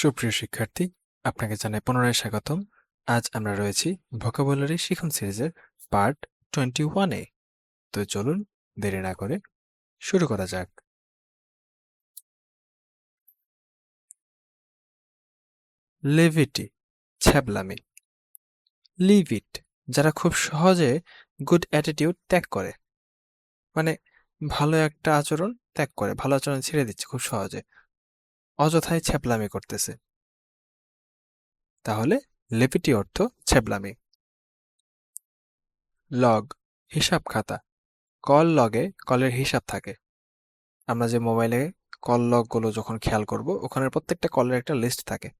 সুপ্রিয় শিক্ষার্থী, আপনাকে জানাই পুনরায় স্বাগতম। আজ আমরা রয়েছি ভোকাবুলারি শিখন সিরিজের পার্ট টোয়েন্টি ওয়ানে তো চলুন দেরি না করে শুরু করা যাক। লেভিটি, ছ্যাবলামি। লিভ ইট যারা খুব সহজে গুড অ্যাটিটিউড ত্যাগ করে। মানে ভালো একটা আচরণ ত্যাগ করে, ভালো আচরণ ছেড়ে দিচ্ছে খুব সহজে। অযথায় ছ্যাবলামি করতেছে। তাহলে লেপিটি অর্থ ছ্যাবলামি। লগ হিসাব খাতা। কল লগে কলের হিসাব থাকে। আমরা যে মোবাইলে কল লগগুলো যখন খেয়াল করব ওখানে প্রত্যেকটা কলের একটা লিস্ট থাকে।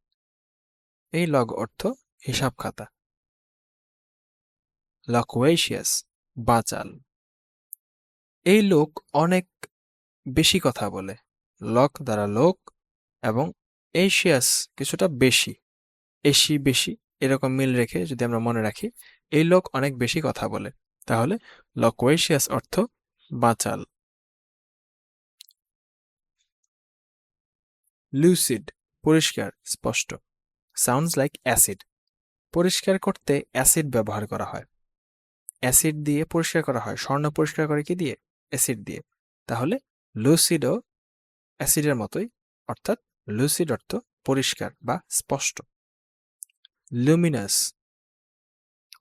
এই লগ অর্থ হিসাব খাতা। লকওয়েশিয়াস বাচাল। এই লোক অনেক বেশি কথা বলে। লক দ্বারা লোক এবং এশিয়াস কিছুটা বেশি এশি বেশি এরকম মিল রেখে যদি আমরা মনে রাখি, এই লোক অনেক বেশি কথা বলে। তাহলে লকওয়েশিয়াস অর্থ বাঁচাল। লুসিড পরিষ্কার, স্পষ্ট। সাউন্ডস লাইক অ্যাসিড পরিষ্কার করতে অ্যাসিড ব্যবহার করা হয়। অ্যাসিড দিয়ে পরিষ্কার করা হয়। স্বর্ণ পরিষ্কার করে কি দিয়ে? অ্যাসিড দিয়ে। তাহলে লুসিডও অ্যাসিডের মতোই, অর্থাৎ লুসিড অর্থ পরিষ্কার বা স্পষ্ট। লুমিনাস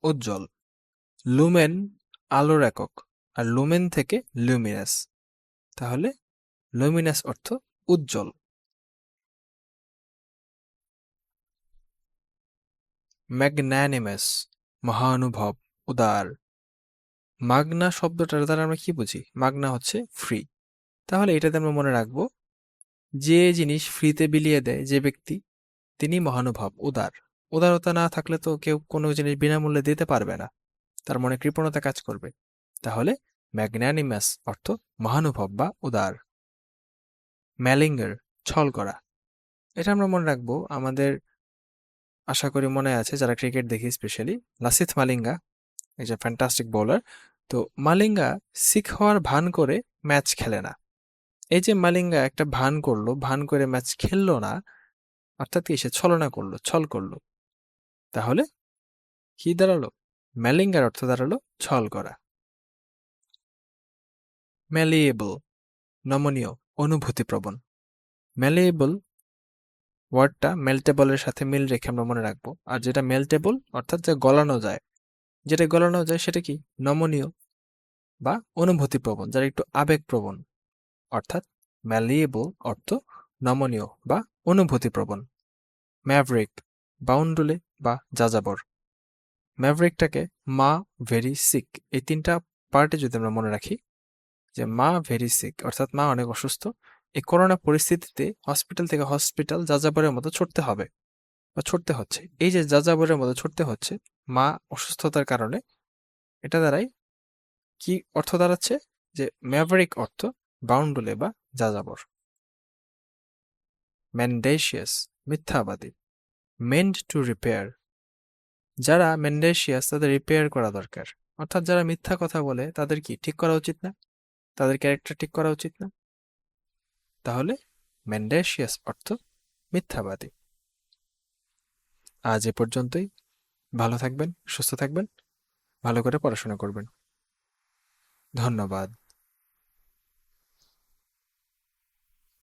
উজ্জ্বল। লুমেন আলোর একক। আর লুমেন থেকে লুমিনাস তাহলে লুমিনাস অর্থ উজ্জ্বল। ম্যাগন্যানিমাস মহানুভব, উদার। মাগনা শব্দটার দ্বারা আমরা কি বুঝি? মাগনা হচ্ছে ফ্রি তাহলে এটাতে আমরা মনে রাখব যে জিনিস ফ্রিতে বিলিয়ে দেয় যে ব্যক্তি, তিনি মহানুভব, উদার। উদারতা না থাকলে তো কেউ কোনো জিনিস বিনামূল্যে দিতে পারবে না। তার মনে কৃপণতা কাজ করবে। তাহলে ম্যাগন্যানিমাস অর্থ মহানুভব বা উদার। ম্যালিঙ্গার ছল করা। এটা আমরা মনে রাখব, আমাদের আশা করি মনে আছে, যারা ক্রিকেট দেখি স্পেশালি, লাসিথ মালিঙ্গা একজন ফ্যান্টাস্টিক বোলার। তো মালিঙ্গা শিখ হওয়ার ভান করে ম্যাচ খেলে না। এই যে মালিঙ্গা একটা ভান করল, ভান করে ম্যাচ খেললো না অর্থাৎ কি সে ছলনা করল, ছল করল। তাহলে কি দাঁড়াল? ম্যালিঙ্গার অর্থ দাঁড়াল ছল করা। ম্যালিয়েবল নমনীয়, অনুভূতিপ্রবণ। ম্যালিয়েবল ওয়ার্ডটা মেল্টেবলের সাথে মিল রেখে আমরা মনে রাখব। আর যেটা মেল্টেবল অর্থাৎ যে গলানো যায়, যেটা গলানো যায় সেটা কি? নমনীয় বা অনুভূতিপ্রবণ, যারা একটু আবেগপ্রবণ। অর্থাৎ ম্যালিয়েবল অর্থ নমনীয় বা অনুভূতিপ্রবণ। ম্যাভরিক বাউন্ডুলে বা যাযাবর। ম্যাভরিকটাকে মা ভেরি সিক এই তিনটা পার্টে যদি আমরা মনে রাখি, যে মা ভেরি সিক অর্থাৎ মা অনেক অসুস্থ, এই করোনা পরিস্থিতিতে হসপিটাল থেকে হসপিটাল যাযাবরের মতো ছুটতে হবে বা ছুটতে হচ্ছে। এই যে যাযাবরের মতো ছুটতে হচ্ছে, মা অসুস্থতার কারণে, এটা দ্বারাই কি অর্থ দাঁড়াচ্ছে? যে ম্যাভারিক অর্থ বাউন্ডুলে বা যাযাবর। ম্যান্ডেশিয়াস মিথ্যাবাদী। মেন্ড টু রিপেয়ার যারা ম্যান্ডেশিয়াস তাদের রিপেয়ার করা দরকার। অর্থাৎ যারা মিথ্যা কথা বলে, তাদের কি ঠিক করা উচিত না? তাদের ক্যারেক্টার ঠিক করা উচিত না? তাহলে ম্যান্ডেশিয়াস অর্থ মিথ্যাবাদী। আজ এ পর্যন্তই। ভালো থাকবেন, সুস্থ থাকবেন। ভালো করে পড়াশোনা করবেন। ধন্যবাদ।